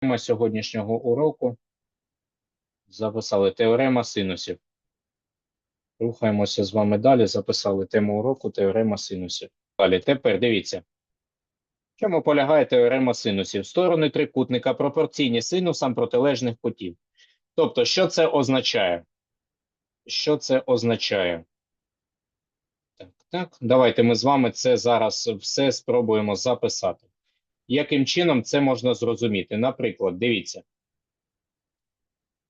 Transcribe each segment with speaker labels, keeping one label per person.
Speaker 1: Тема сьогоднішнього уроку записали теорема синусів. Рухаємося з вами далі. Записали тему уроку теорема синусів. Далі, тепер дивіться. В чому полягає теорема синусів? Сторони трикутника пропорційні синусам протилежних кутів. Тобто, що це означає? Що це означає? Так, так. Давайте ми з вами це зараз все спробуємо записати. Яким чином це можна зрозуміти? Наприклад, дивіться.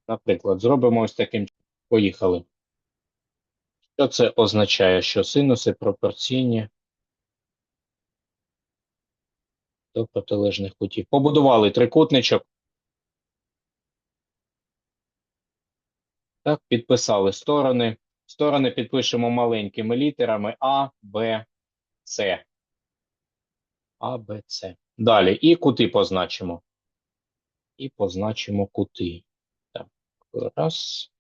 Speaker 1: Наприклад, зробимо ось таким чином. Поїхали. Що це означає? Що синуси пропорційні до протилежних кутів. Побудували трикутничок. Так, підписали сторони. Сторони підпишемо маленькими літерами А, Б, С. А, Б, С. Далі. І кути позначимо. І позначимо кути. Так, раз.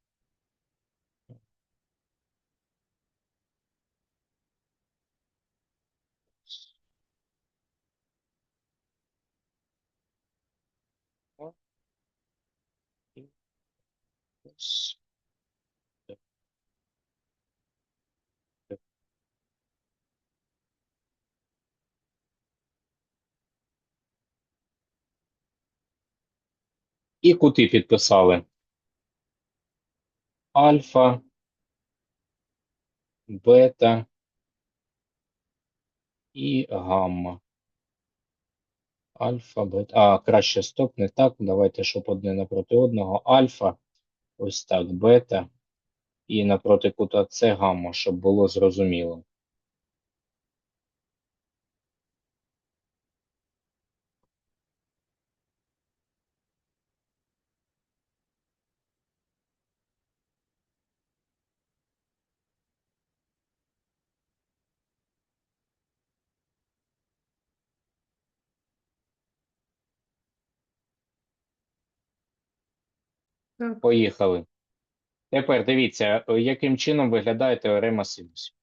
Speaker 1: Ось. І кути підписали. Альфа, бета і гамма. Альфа, бета. А, краще стоп, не так. Давайте, щоб одне напроти одного. Альфа, ось так, бета. І напроти кута С гамма, щоб було зрозуміло. Поїхали. Тепер дивіться, е, яким чином виглядає теорема синусів.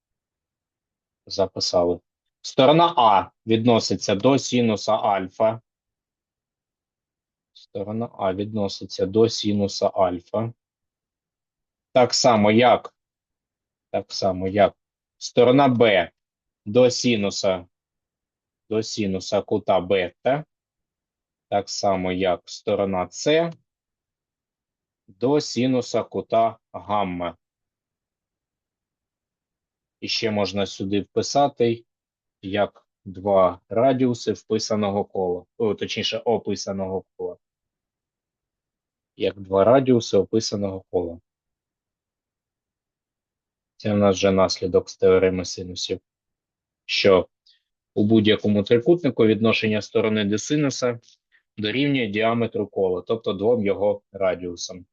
Speaker 1: Записали. Сторона А відноситься до синуса альфа. Сторона А відноситься до синуса альфа. Так само, як так само, як сторона Б до синуса до синуса кута бета. Так само, як сторона С до синуса кута гамма. І ще можна сюди вписати як два радіуси вписаного кола, о, точніше, описаного кола. Як два радіуси описаного кола. Це в нас вже наслідок з теореми синусів, що у будь-якому трикутнику відношення сторони до синуса дорівнює діаметру кола, тобто двом його радіусам.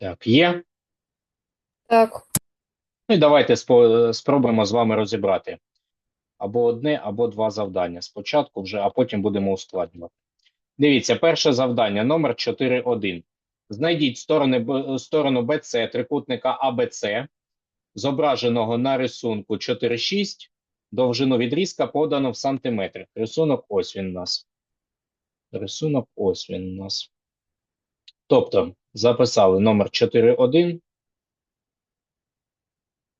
Speaker 1: Так, є.
Speaker 2: Так,
Speaker 1: Ну і давайте спробуємо з вами розібрати або одне, або два завдання. Спочатку вже, а потім будемо ускладнювати. Дивіться, перше завдання, номер 4.1. Знайдіть сторони, сторону BC трикутника ABC, зображеного на рисунку 4.6, довжину відрізка подано в сантиметрах. Рисунок ось він у нас. Рисунок ось він у нас. Тобто, записали номер 4.1.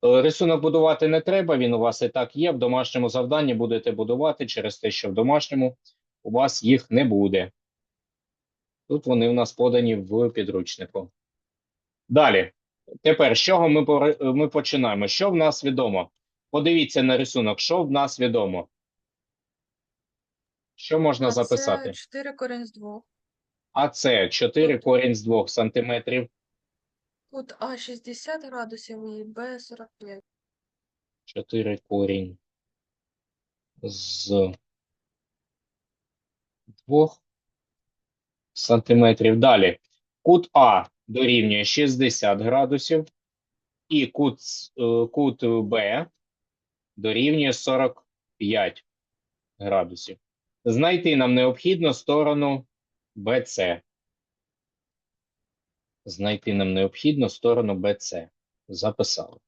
Speaker 1: Е, Рисунок будувати не треба, він у вас і так є. В домашньому завданні будете будувати через те, що в домашньому у вас їх не буде. Тут вони у нас подані в підручнику. Далі. Тепер, з чого ми, ми починаємо? Що в нас відомо? Подивіться на рисунок, що в нас відомо. Що можна
Speaker 2: а
Speaker 1: записати?
Speaker 2: це 4 корінь з 2.
Speaker 1: А це 4 корінь з 2 сантиметрів.
Speaker 2: Тут А 60 градусів і Б 45.
Speaker 1: 4 корінь з 2 сантиметрів. Далі. Кут А дорівнює 60 градусів, і кут, е, кут Б дорівнює 45 градусів. Знайти нам необхідно сторону BC. Знайти нам необхідно сторону BC. Записали.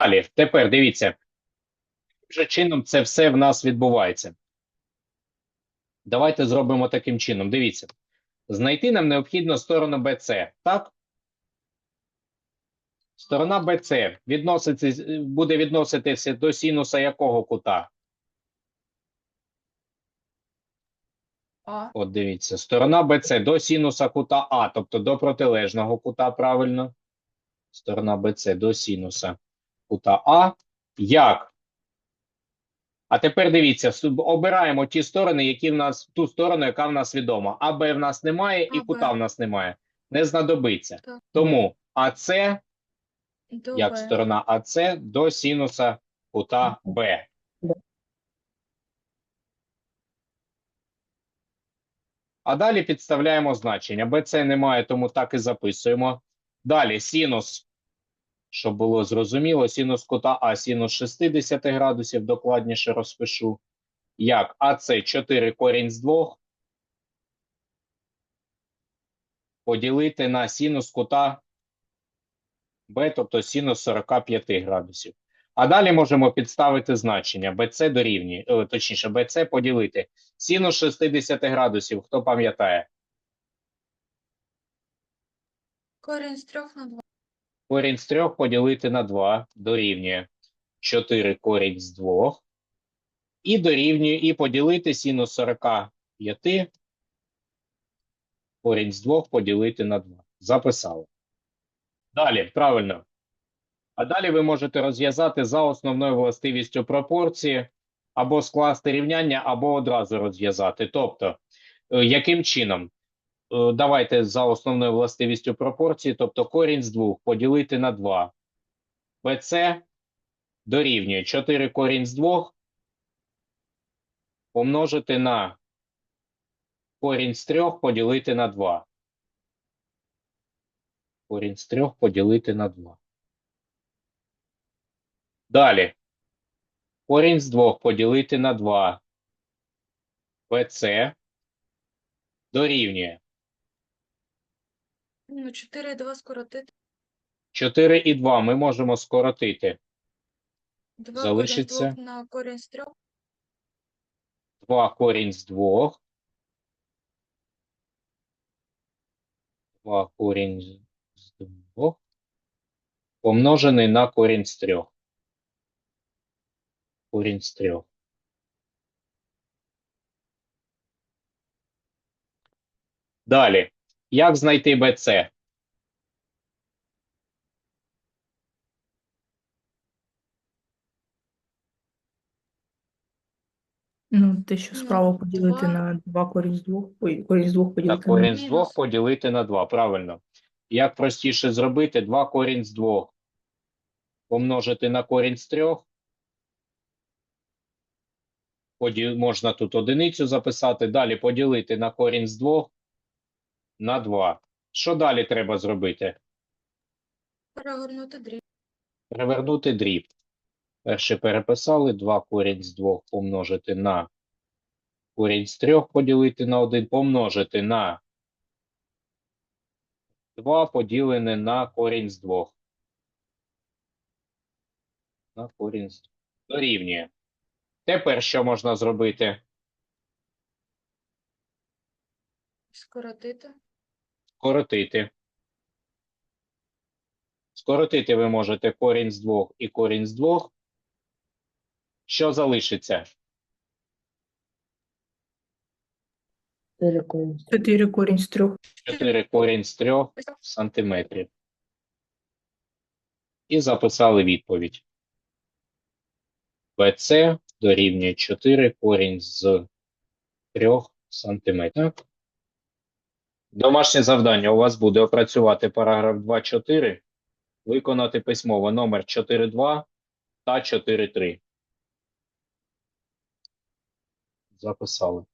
Speaker 1: Далі, тепер дивіться, яким же чином це все в нас відбувається. Давайте зробимо таким чином. Дивіться. Знайти нам необхідно сторону BC, так? Сторона BC буде відноситися до синуса якого кута?
Speaker 2: А.
Speaker 1: От дивіться, сторона BC до синуса кута А, тобто до протилежного кута, правильно? Сторона BC до синуса кута А. Як? А тепер дивіться, обираємо ті сторони, які в нас, ту сторону, яка в нас відома. АБ в нас немає і
Speaker 2: АБ.
Speaker 1: кута в нас немає. Не знадобиться.
Speaker 2: Так.
Speaker 1: Тому
Speaker 2: До
Speaker 1: як
Speaker 2: Б.
Speaker 1: сторона АЦ, до синуса кута Б. А далі підставляємо значення. BC немає, тому так і записуємо. Далі синус, щоб було зрозуміло, синус кута А, синус 60 градусів, докладніше розпишу. Як АЦ 4 корінь з 2 поділити на синус кута Б, тобто синус 45 градусів. А далі можемо підставити значення. BC дорівнює, е, точніше, BC поділити. Синус 60 градусів, хто пам'ятає?
Speaker 2: Корінь з трьох на два.
Speaker 1: Корінь з 3 поділити на 2 дорівнює 4 корінь з 2. І дорівнює, і поділити синус 45 корінь з 2 поділити на 2. Записали. Далі, правильно. А далі ви можете розв'язати за основною властивістю пропорції, або скласти рівняння, або одразу розв'язати. Тобто, е, яким чином? Е, Давайте за основною властивістю пропорції, тобто корінь з 2 поділити на 2. BC дорівнює 4 корінь з 2 помножити на корінь з 3 поділити на 2. Корінь з 3 поділити на 2. Далі. Корінь з 2 поділити на 2. BC дорівнює
Speaker 2: Ну, 4 і 2 скоротити.
Speaker 1: 4 і 2 ми можемо скоротити.
Speaker 2: 2
Speaker 1: Залишиться.
Speaker 2: корінь з двох на корінь з трьох.
Speaker 1: 2 корінь з 2. 2 корінь з 2. Помножений на корінь з 3. Корінь з 3. Далі. Як знайти BC?
Speaker 3: Ну, те, що
Speaker 2: Ну,
Speaker 3: справа поділити
Speaker 2: два.
Speaker 3: на 2 корінь з 2, ой, корінь з 2
Speaker 1: Так,
Speaker 3: поділити на
Speaker 1: корінь з 2 поділити на 2. Правильно. Як простіше зробити? 2 корінь з 2 помножити на корінь з 3. Поді... Можна тут одиницю записати. Далі поділити на корінь з 2 на 2. Що далі треба зробити?
Speaker 2: Перегорнути дріб.
Speaker 1: Перевернути дріб. Перше переписали. 2 корінь з 2 помножити на корінь з 3 поділити на 1, помножити на 2 поділене на корінь з 2. На корінь з 2. Дорівнює. Тепер що можна зробити?
Speaker 2: Скоротити.
Speaker 1: Скоротити. Скоротити ви можете корінь з 2 і корінь з 2. Що залишиться?
Speaker 3: 4 корінь з 3.
Speaker 1: 4 корінь з 3 сантиметрів. І записали відповідь. BC дорівнює 4 корінь з 3 сантиметрів. Домашнє завдання у вас буде опрацювати параграф 2.4, виконати письмово номер 4.2 та 4.3. Записали.